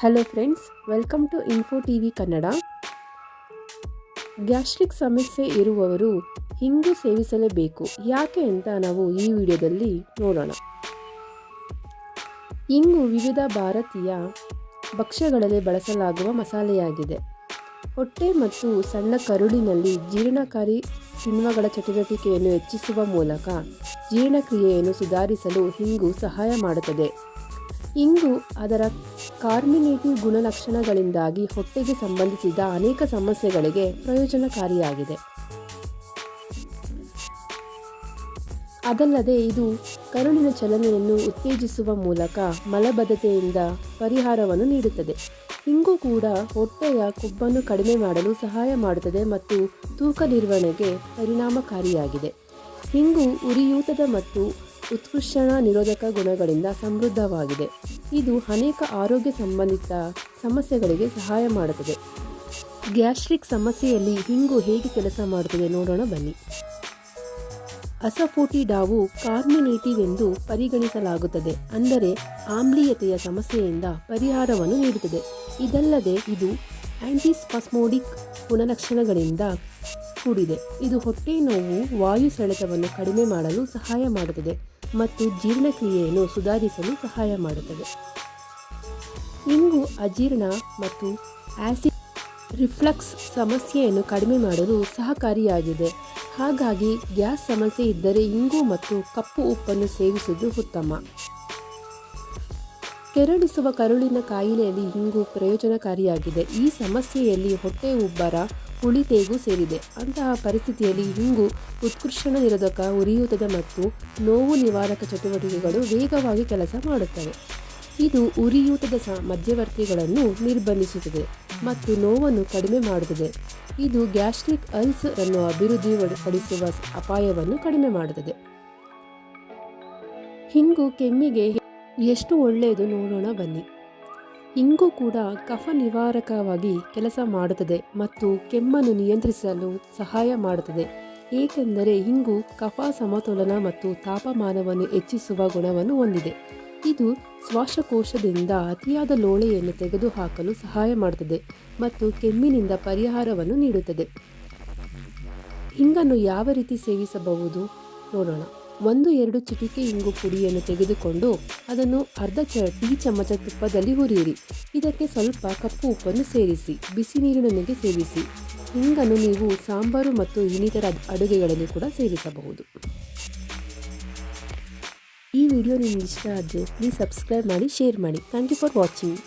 Hello friends welcome to Info T V Kannada gastric ಸಮಸ್ಯೆ ಇರುವವರು ಹಿಂಗು ಸೇವಿಸಲೇಬೇಕು. ಯಾಕೆ ಅಂತ ನಾವು ಈ ವಿಡಿಯೋದಲ್ಲಿ ನೋಡೋಣ. ಇಂಗು ವಿವಿಧ ಭಾರತೀಯ ಭಕ್ಷ್ಯಗಳಲ್ಲಿ ಬಳಸಲಾಗುವ ಮಸಾಲೆಯಾಗಿದೆ. ಹೊಟ್ಟೆ ಮತ್ತು ಸಣ್ಣ ಕರುಳಿನಲ್ಲಿ ಜೀರ್ಣಕಾರಿ ಕಿಣ್ವಗಳ ಚಟುವಟಿಕೆಯನ್ನು ಹೆಚ್ಚಿಸುವ ಮೂಲಕ ಜೀರ್ಣಕ್ರಿಯೆಯನ್ನು ಸುಧಾರಿಸಲು ಹಿಂಗು ಸಹಾಯ ಮಾಡುತ್ತದೆ. ಇಂಗು ಅದರ ಕಾರ್ಮಿನೇಟಿವ್ ಗುಣಲಕ್ಷಣಗಳಿಂದಾಗಿ ಹೊಟ್ಟೆಗೆ ಸಂಬಂಧಿಸಿದ ಅನೇಕ ಸಮಸ್ಯೆಗಳಿಗೆ ಪ್ರಯೋಜನಕಾರಿಯಾಗಿದೆ. ಅದಲ್ಲದೆ ಇದು ಕರುಳಿನ ಚಲನೆಯನ್ನು ಉತ್ತೇಜಿಸುವ ಮೂಲಕ ಮಲಬದ್ಧತೆಯಿಂದ ಪರಿಹಾರವನ್ನು ನೀಡುತ್ತದೆ. ಇಂಗು ಕೂಡ ಹೊಟ್ಟೆಯ ಕೊಬ್ಬನ್ನು ಕಡಿಮೆ ಮಾಡಲು ಸಹಾಯ ಮಾಡುತ್ತದೆ ಮತ್ತು ತೂಕ ನಿರ್ವಹಣೆಗೆ ಪರಿಣಾಮಕಾರಿಯಾಗಿದೆ. ಹಿಂಗು ಉರಿಯೂತದ ಮತ್ತು ಉತ್ಕೃಷ್ಟಣ ನಿರೋಧಕ ಗುಣಗಳಿಂದ ಸಮೃದ್ಧವಾಗಿದೆ. ಇದು ಅನೇಕ ಆರೋಗ್ಯ ಸಂಬಂಧಿತ ಸಮಸ್ಯೆಗಳಿಗೆ ಸಹಾಯ ಮಾಡುತ್ತದೆ. ಗ್ಯಾಸ್ಟ್ರಿಕ್ ಸಮಸ್ಯೆಯಲ್ಲಿ ಹಿಂಗು ಹೇಗೆ ಕೆಲಸ ಮಾಡುತ್ತದೆ ನೋಡೋಣ ಬನ್ನಿ. ಅಸಫೋಟಿಡಾವು ಕಾರ್ಮಿನೇಟಿವ್ ಎಂದು ಪರಿಗಣಿಸಲಾಗುತ್ತದೆ. ಅಂದರೆ ಆಮ್ಲೀಯತೆಯ ಸಮಸ್ಯೆಯಿಂದ ಪರಿಹಾರವನ್ನು ನೀಡುತ್ತದೆ. ಇದಲ್ಲದೆ ಇದು ಆಂಟಿಸ್ಪಸ್ಮೋಡಿಕ್ ಗುಣಲಕ್ಷಣಗಳಿಂದ ಕೂಡಿದೆ. ಇದು ಹೊಟ್ಟೆ ನೋವು ವಾಯು ಸೆಳೆತವನ್ನು ಕಡಿಮೆ ಮಾಡಲು ಸಹಾಯ ಮಾಡುತ್ತದೆ ಮತ್ತು ಜೀರ್ಣಕ್ರಿಯೆಯನ್ನು ಸುಧಾರಿಸಲು ಸಹಾಯ ಮಾಡುತ್ತದೆ. ಇಂಗು ಅಜೀರ್ಣ ಮತ್ತು ಆಸಿಡ್ ರಿಫ್ಲಕ್ಸ್ ಸಮಸ್ಯೆಯನ್ನು ಕಡಿಮೆ ಮಾಡಲು ಸಹಕಾರಿಯಾಗಿದೆ. ಹಾಗಾಗಿ ಗ್ಯಾಸ್ ಸಮಸ್ಯೆ ಇದ್ದರೆ ಇಂಗು ಮತ್ತು ಕಪ್ಪು ಉಪ್ಪನ್ನು ಸೇವಿಸುವುದು ಉತ್ತಮ. ಕೆರಳಿಸುವ ಕರುಳಿನ ಕಾಯಿಲೆಯಲ್ಲಿ ಹಿಂಗು ಪ್ರಯೋಜನಕಾರಿಯಾಗಿದೆ. ಈ ಸಮಸ್ಯೆಯಲ್ಲಿ ಹೊಟ್ಟೆ ಉಬ್ಬರ ಹುಳಿತೆಗೂ ಸೇರಿದೆ. ಅಂತಹ ಪರಿಸ್ಥಿತಿಯಲ್ಲಿ ಹಿಂಗು ಉತ್ಕೃಷ್ಟಣ ನಿರೋಧಕ, ಉರಿಯೂತದ ಮತ್ತು ನೋವು ನಿವಾರಕ ಚಟುವಟಿಕೆಗಳು ವೇಗವಾಗಿ ಕೆಲಸ ಮಾಡುತ್ತವೆ. ಇದು ಉರಿಯೂತದ ಮಧ್ಯವರ್ತಿಗಳನ್ನು ನಿರ್ಬಂಧಿಸುತ್ತದೆ ಮತ್ತು ನೋವನ್ನು ಕಡಿಮೆ ಮಾಡುತ್ತದೆ. ಇದು ಗ್ಯಾಸ್ಟ್ರಿಕ್ ಅಲ್ಸ್ ಅನ್ನು ಅಭಿವೃದ್ಧಿಪಡಿಸುವ ಅಪಾಯವನ್ನು ಕಡಿಮೆ ಮಾಡುತ್ತದೆ. ಹಿಂಗು ಕೆಮ್ಮಿಗೆ ಎಷ್ಟು ಒಳ್ಳೆಯದು ನೋಡೋಣ ಬನ್ನಿ. ಇಂಗು ಕೂಡ ಕಫ ನಿವಾರಕವಾಗಿ ಕೆಲಸ ಮಾಡುತ್ತದೆ ಮತ್ತು ಕೆಮ್ಮನ್ನು ನಿಯಂತ್ರಿಸಲು ಸಹಾಯ ಮಾಡುತ್ತದೆ. ಏಕೆಂದರೆ ಇಂಗು ಕಫ ಸಮತೋಲನ ಮತ್ತು ತಾಪಮಾನವನ್ನು ಹೆಚ್ಚಿಸುವ ಗುಣವನ್ನು ಹೊಂದಿದೆ. ಇದು ಶ್ವಾಸಕೋಶದಿಂದ ಅತಿಯಾದ ಲೋಳೆಯನ್ನು ತೆಗೆದುಹಾಕಲು ಸಹಾಯ ಮಾಡುತ್ತದೆ ಮತ್ತು ಕೆಮ್ಮಿನಿಂದ ಪರಿಹಾರವನ್ನು ನೀಡುತ್ತದೆ. ಹಿಂಗನ್ನು ಯಾವ ರೀತಿ ಸೇವಿಸಬಹುದು ನೋಡೋಣ. ಒಂದು ಎರಡು ಚಿಟಿಕೆ ಇಂಗು ಪುಡಿಯನ್ನು ತೆಗೆದುಕೊಂಡು ಅದನ್ನು ಅರ್ಧ ಚ ಟೀ ಚಮಚ ತುಪ್ಪದಲ್ಲಿ ಹುರಿಯಿರಿ. ಇದಕ್ಕೆ ಸ್ವಲ್ಪ ಕಪ್ಪು ಉಪ್ಪನ್ನು ಸೇರಿಸಿ, ಬಿಸಿ ನೀರಿನೊಂದಿಗೆ ಸೇವಿಸಿ. ಹಿಂಗನ್ನು ನೀವು ಸಾಂಬಾರು ಮತ್ತು ಇನ್ನಿತರ ಅಡುಗೆಗಳಲ್ಲಿ ಕೂಡ ಸೇರಿಸಬಹುದು ಈ ವಿಡಿಯೋ ನಿಮಗೆ ಇಷ್ಟ ಆದರೆ ಪ್ಲೀಸ್ ಸಬ್ಸ್ಕ್ರೈಬ್ ಮಾಡಿ ಶೇರ್ ಮಾಡಿ. Thank you for watching